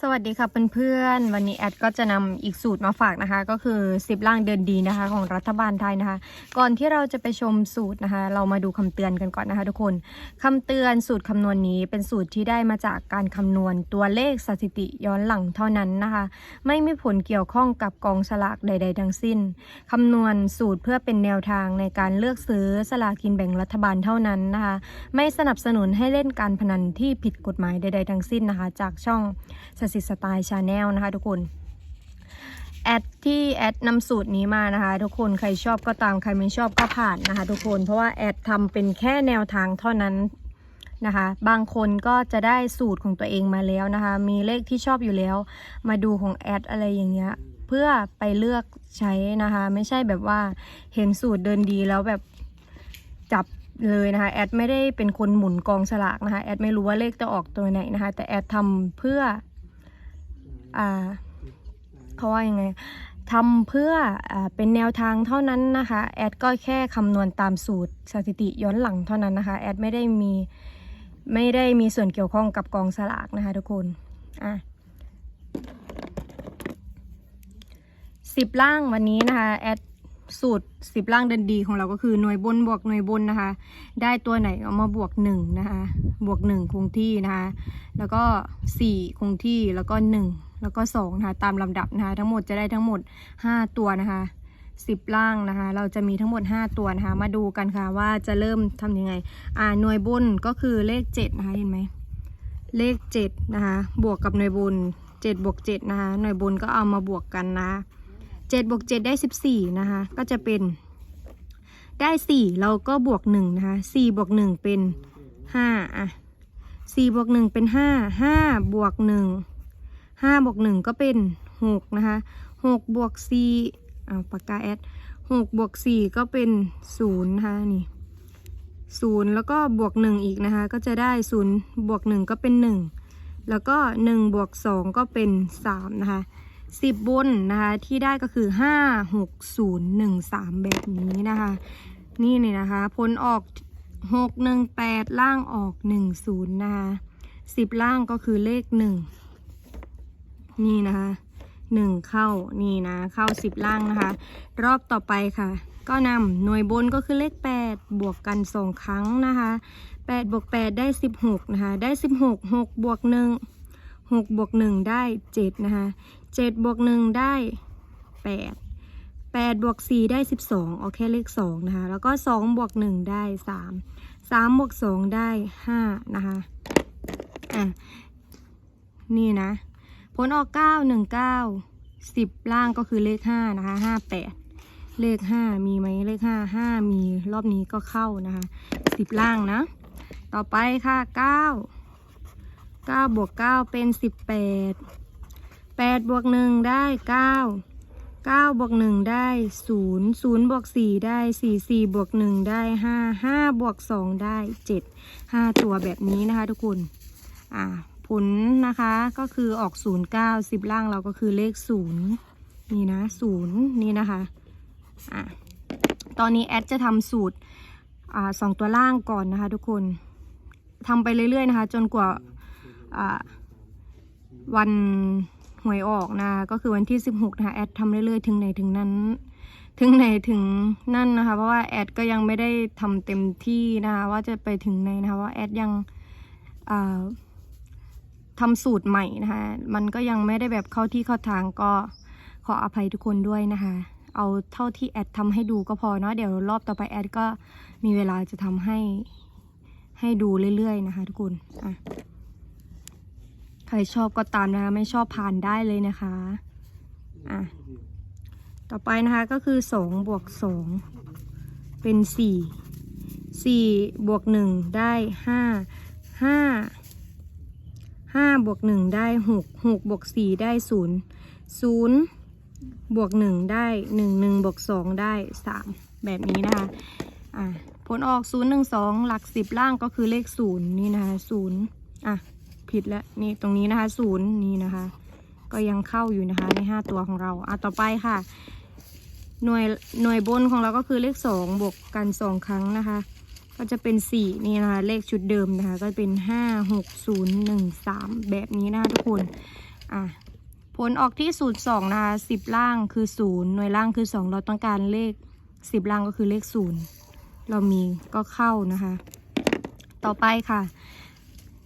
สวัสดีค่ะเพื่อนๆวันนี้แอดก็จะนำอีกสูตรมาฝากนะคะ ก็คือ 10ล่างเดินดีนะคะ ของรัฐบาลไทยนะคะ ก่อนที่เราจะไปชมสูตรนะคะ เรามาดูคำเตือนกันก่อนนะคะ ทุกคนคำเตือนสูตรคำนวณนี้เป็นสูตรที่ได้มาจากการคำนวณตัวเลขสถิติย้อนหลังเท่านั้นนะคะ ไม่มีผลเกี่ยวข้องกับกองสลากใด ๆ ทั้งสิ้นคำนวณสูตรเพื่อเป็นแนวทางในการเลือกซื้อสลากกินแบ่งรัฐบาลเท่านั้นนะคะ ไม่สนับสนุนให้เล่นการพนันที่ผิดกฎหมายใด ๆ ทั้งสิ้นนะคะ จากช่องสสิสไตล์ชาแนลนะคะทุกคน แอดที่แอดนำสูตรนี้มานะคะ ทุกคนใครชอบก็ตามใครไม่ชอบก็ผ่านนะคะ ทุกคนเพราะว่าแอดทำเป็นแค่แนวทางเท่านั้นนะคะบางคนก็จะได้สูตรของตัวเองมาแล้วนะคะ มีเลขที่ชอบอยู่แล้ว มาดูของแอดอะไรอย่างเงี้ย เพื่อไปเลือกใช้นะคะ ไม่ใช่แบบว่าเห็นสูตรเดินดีแล้วแบบจับเลยนะคะ แอดไม่ได้เป็นคนหมุนกองสลากนะคะ แอดไม่รู้ว่าเลขจะออกตัวไหนนะคะ แต่แอดทำเพื่อ อ่าเขาว่ายังไงทำเพื่ออเป็นแนวทางเท่านั้นนะคะแอดก็แค่คำนวณตามสูตรสถิติย้อนหลังเท่านั้นนะคะแอดไม่ได้มีไม่ได้มีส่วนเกี่ยวข้องกับกองสลากนะคะทุกคนอะสิบล่างวันนี้นะคะแอดสูตรสิบล่างเดินดีของเราก็คือหน่วยบนบวกหน่วยบนนะคะ ได้ตัวไหนเอามาบวกหนึ่งนะคะบวกหนึ่งคงที่นะคะแล้วก็สี่คงที่แล้วก็หนึ่ง แล้วก็สองนะคะตามลำดับนะคะทั้งหมดจะได้ทั้งหมดห้าตัวนะคะสิบล่างนะคะ เราจะมีทั้งหมดห้าตัวนะคะ มาดูกันค่ะว่าจะเริ่มทำยังไง อ่าหน่วยบนก็คือเลขเจ็ดนะคะเห็นไหมเลขเจ็ดนะคะบวกกับหน่วยบนเจ็ดบวกเจ็ดนะคะหน่วยบนก็เอามาบวกกันนะเจ็ดบวกเจ็ดได้สิบสี่นะคะก็จะเป็นได้สี่เราก็บวกหนึ่งนะคะสี่บวกหนึ่งเป็นห้าอะสี่บวกหนึ่งเป็นห้าห้าบวกหนึ่ง ห้าบวกหนึ่งก็เป็นหกนะคะหกบวกสี่เอาปากกาแอดหกบวกสี่ก็เป็นศูนย์นะคะนี่ศูนย์แล้วก็บวกหนึ่งอีกนะคะ ก็จะได้ศูนย์บวกหนึ่งก็เป็นหนึ่งแล้วก็หนึ่งบวกสองก็เป็นสามนะคะสิบบนนะคะที่ได้ก็คือห้าหกศูนย์หนึ่งสามแบบนี้นะคะ นี่เลยนะคะผลออกหกหนึ่งแปดล่างออกหนึ่งศูนย์นะคะสิบล่างก็คือเลขหนึ่ง นี่นะคะหนึ่งเข้านี่นะ เข้าสิบล่างนะคะ รอบต่อไปค่ะ ก็นำหน่วยบนก็คือเลขแปดบวกกันสองครั้งนะคะแปดบวกแปดได้สิบหกนะคะ ได้สิบหกหกบวกหนึ่งหกบวกหนึ่งได้เจ็ดนะคะเจ็ดบวกหนึ่งได้แปดแปดบวกสี่ได้สิบสองเอาแค่เลขสองนะคะ แล้วก็สองบวกหนึ่งได้สามสามบวกสองได้ห้านะคะ อะ นี่นะ ผลออกเก้าหนึ่งเก้าสิบล่างก็คือเลขห้านะคะห้าแปดเลขห้ามีไหมเลขห้าห้ามีรอบนี้ก็เข้านะคะสิบล่างนะ ต่อไปค่ะเก้าเก้าบวกเก้าเป็นสิบแปดแปดบวกหนึ่งได้เก้าเก้าบวกหนึ่งได้ศูนย์ศูนย์บวกสี่ได้สี่สี่บวกหนึ่งได้ห้าห้าบวกสองได้เจ็ดห้าตัวแบบนี้นะคะทุกคน อ่า ผลนะคะก็คือออกศูนย์เก้าสิบล่างเราก็คือเลขศูนย์นี่นะศูนย์นี่นะคะอ่าตอนนี้แอดจะทำสูตรอสองตัวล่างก่อนนะคะทุกคนทำไปเรื่อยๆนะคะ จนกว่าวันหวยออกนะคะก็คือวันที่ 16 นะคะแอดทำเรื่อยๆ ถึงไหนถึงนั้น ถึงไหนถึงนั่นนะคะ เพราะว่าแอดก็ยังไม่ได้ทำเต็มที่นะคะว่าจะไปถึงไหนนะคะว่าแอดยังอ่า ทำสูตรใหม่นะคะ มันก็ยังไม่ได้แบบเข้าที่เข้าทางก็ขออภัยทุกคนด้วยนะคะ เอาเท่าที่แอดทำให้ดูก็พอเนาะเดี๋ยวรอบต่อไปแอดก็มีเวลาจะทำให้ให้ดูเรื่อยๆนะคะ ทุกคนอะใครชอบก็ตามนะคะ ไม่ชอบผ่านได้เลยนะคะอะต่อไปนะคะก็คือสองบวกสองเป็นสี่สี่บวกหนึ่งได้ห้า ห้าบวกหนึ่งได้หกหกบวกสี่ได้ศูนย์ศูนย์บวกหนึ่งได้หนึ่งหนึ่งบวกสองได้สามแบบนี้นะคะอะผลออกศูนย์หนึ่งสองหลักสิบล่างก็คือเลขศูนย์นี่นะคะศูนย์อะ ผิดแล้วนี่ตรงนี้นะคะศูนย์นี่นะคะ ก็ยังเข้าอยู่นะคะในห้าตัวของเรา อะ ต่อไปค่ะ หน่วยหน่วยบนของเราก็คือเลขสองบวกกันสองครั้งนะคะ ก็จะเป็นสี่นี่นะคะ เลขชุดเดิมนะคะ ก็เป็นห้าหกศูนย์หนึ่งสามแบบนี้นะคะทุกคน อะ ผลออกที่ศูนย์สองนะคะสิบล่างคือศูนย์หน่วยล่างคือสองเราต้องการเลขสิบล่างก็คือเลขศูนย์เรามีก็เข้านะคะ ต่อไปค่ะ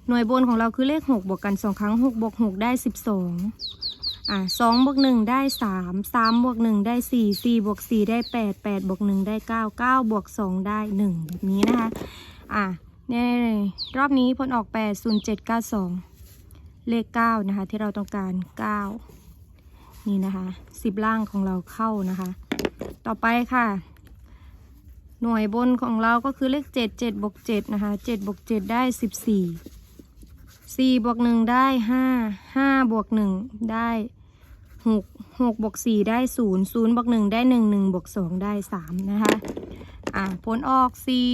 หน่วยบนของเราคือเลขหกบวกกันสองครั้งหกบวกหกได้สิบส อะสองบวกหนึ่งได้สามสามบวกหนึ่งได้สี่สี่บวกสี่ได้แปดแปดบวกหนึ่งได้เก้าเก้าบวกสองได้หนึ่งแบบนี้นะคะอะเนี่ยรอบนี้ผลออกแปดศูนย์เจ็ดเก้าสองเลขเก้านะคะ ที่เราต้องการเก้านี่นะคะสิบล่างของเราเข้านะคะ ต่อไปค่ะ หน่วยบนของเราก็คือเลขเจ็ดเจ็ดบวกเจ็ดนะคะเจ็ดบวกเจ็ดได้สิบสี่สี่บวกหนึ่งได้ห้าห้าบวกหนึ่งได้ หกหกบวกสี่ได้ศูนย์ศูนย์บวกหนึ่งได้หนึ่งหนึ่งบวกสองได้สามนะคะ อ่าผลออกสี่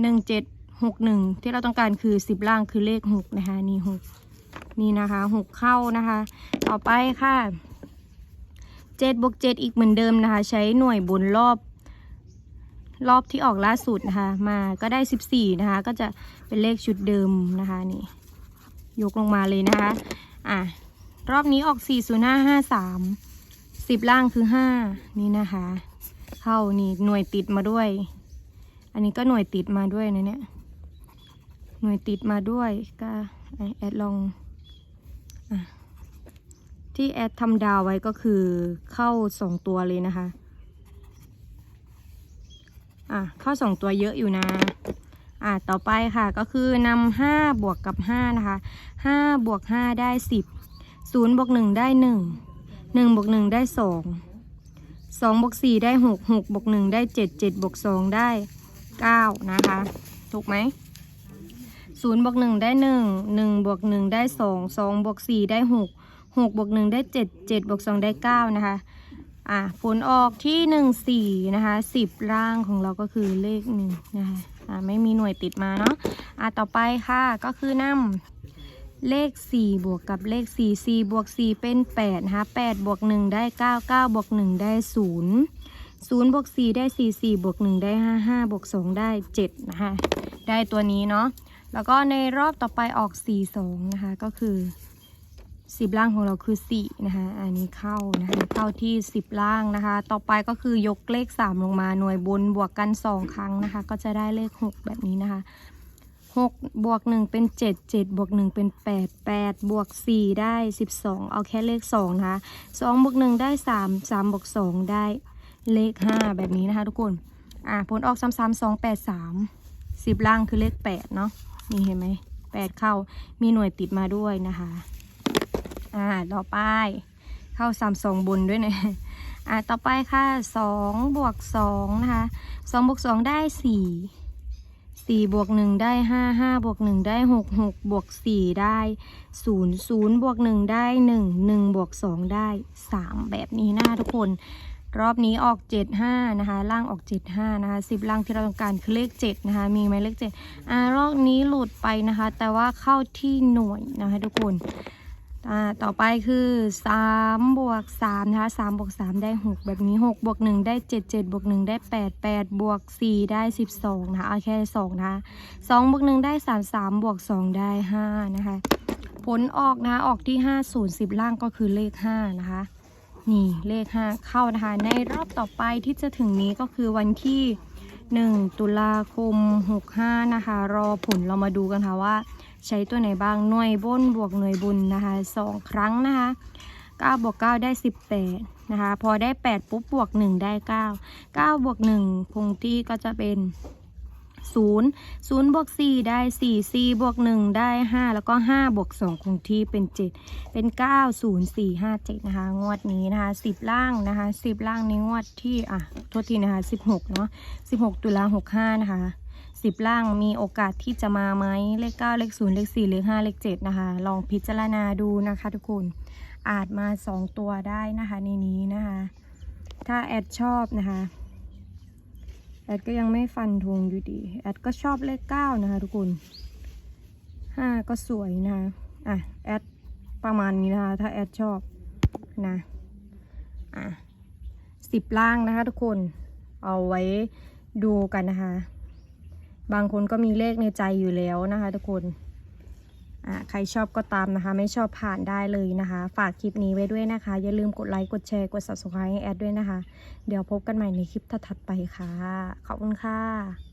หนึ่งเจ็ดหกหนึ่งที่เราต้องการคือสิบล่างคือเลขหกนะคะ นี่หกนี่นะคะหกเข้านะคะ ต่อไปค่ะเจ็ดบวกเจ็ดอีกเหมือนเดิมนะคะ ใช้หน่วยบนรอบ รอบที่ออกล่าสุดนะคะ มาก็ได้14นะคะ ก็จะเป็นเลขชุดเดิมนะคะนี่ยกลงมาเลยนะคะ อะ รอบนี้ออก 40553 10 ล่างคือ 5 นี่นะคะ เข้านี่หน่วยติดมาด้วย อันนี้ก็หน่วยติดมาด้วยนะเนี่ย หน่วยติดมาด้วยก็แอดลองอที่แอดทำดาวไว้ก็คือเข้า2ตัวเลยนะคะ อะเข้าสองตัวเยอะอยู่นะอะต่อไปค่ะก็คือนำห้าบวกกับห้านะคะห้าบวกห้าได้สิบ ศูนย์บวกหนึ่งได้หนึ่งหนึ่งบวกหนึ่งได้สองสองบวกสี่ได้หกหกบวกหนึ่งได้เจ็ดเจ็ดบวกสองได้เก้านะคะ ถูกไหมศูนย์บวกหนึ่งได้หนึ่งหนึ่งบวกหนึ่งได้สองสองบวกสี่ได้หกหกบวกหนึ่งได้เจ็ดเจ็ดบวกสองได้เก้านะคะอะผลออกที่หนึ่งสี่นะคะสิบล่างของเราก็คือเลขหนึ่งนะคะอะไม่มีหน่วยติดมาเนาะอะต่อไปค่ะก็คือนำ เลขสี่บวกกับเลขสี่สี่บวกสี่เป็นแปดนะคะแปดบวกหนึ่งได้เก้าเก้าบวกหนึ่งได้ศูนย์ศูนย์บวกสี่ได้สี่สี่บวกหนึ่งได้ห้าห้าบวกสองได้เจ็ดนะคะ ได้ตัวนี้เนาะ แล้วก็ในรอบต่อไปออกสี่สองนะคะ ก็คือสิบล่างของเราคือสี่นะคะ อันนี้เข้านะคะ เข้าที่สิบล่างนะคะ ต่อไปก็คือยกเลขสามลงมาหน่วยบนบวกกันสองครั้งนะคะ ก็จะได้เลขหกแบบนี้นะคะ หกบวกหนึ่งเป็นเจ็ดเจ็ดบวกหนึ่งเป็นแปดแปดบวกสี่ได้สิบสองเอาแค่เลขสองนะคะสองบวกหนึ่งได้สามสามบวกสองได้เลขห้าแบบนี้นะคะทุกคน อ่าผลออกสามสามสองแปดสามสิบล่างคือเลขแปดเนาะนี่เห็นไหมแปดเข้ามีหน่วยติดมาด้วยนะคะ อ่าต่อไป เข้าสามสองบนด้วยนะอ่าต่อไปค่ะสองบวกสองนะคะสองบวกสองได้สี่ สี่บวกหนึ่งได้ห้าห้าบวกหนึ่งได้หกหกบวกสี่ได้ศูนย์ศูนย์บวกหนึ่งได้หนึ่งหนึ่งบวกสองได้สามแบบนี้นะทุกคน รอบนี้ออกเจ็ดห้านะคะ ล่างออกเจ็ดห้านะคะสิบล่างที่เราต้องการคือเลขเจ็ดนะคะ มีไหมเลขเจ็ดอ่ารอบนี้หลุดไปนะคะ แต่ว่าเข้าที่หน่วยนะคะทุกคน ต่อไปคือสามบวกสามนะคะสามบวกสามได้หกแบบนี้หกบวกหนึ่งได้เจ็ดเจ็ดบวกหนึ่งได้แปดแปดบวกสี่ได้สิบสองนะคะเอาแค่สองนะคะสองบวกหนึ่งได้สามสามบวกสองได้ห้านะคะ ผลออกนะะออกที่ห้าศูนย์สิบล่างก็คือเลขห้านะคะ นี่เลขห้าเข้านะคะ ในรอบต่อไปที่จะถึงนี้ก็คือวันที่หนึ่งตุลาคมหกห้านะคะ รอผลเรามาดูกันค่ะว่า ใช้ตัวไหนบ้างหน่วยบนบวกหน่วยบุญนะคะสองครั้งนะคะ9บวก9ได้18นะคะพอได้8ปุ๊บบวก1ได้9 9บวก1คงที่ก็จะเป็น0 0บวก4ได้4 4บวก1ได้5แล้วก็5บวก2คงที่เป็น7เป็น9 0 4 5 7นะคะงวดนี้นะคะ10ล่างนะคะ10ล่างในงวดที่อะโทษทีนะคะ16เนาะ16ตุลา65นะคะ สิบล่างมีโอกาสที่จะมาไหมเลขเก้าเลขศูนย์เลขสี่เลขห้าเลขเจ็ดนะคะ ลองพิจารณาดูนะคะ ทุกคนอาจมาสองตัวได้นะคะในนี้นะคะ ถ้าแอดชอบนะคะแอดก็ยังไม่ฟันธงอยู่ดีแอดก็ชอบเลขเก้านะคะ ทุกคนห้าก็สวยนะคะอะแอดประมาณนี้นะคะ ถ้าแอดชอบนะอะสิบล่างนะคะ ทุกคนเอาไว้ดูกันนะคะ บางคนก็มีเลขในใจอยู่แล้วนะคะ ทุกคนอ่าใครชอบก็ตามนะคะ ไม่ชอบผ่านได้เลยนะคะ ฝากคลิปนี้ไว้ด้วยนะคะ อย่าลืมกดไลค์ กดแชร์ กด subscribe ให้แอดด้วยนะคะ เดี๋ยวพบกันใหม่ในคลิปถัดๆไปค่ะ ขอบคุณค่ะ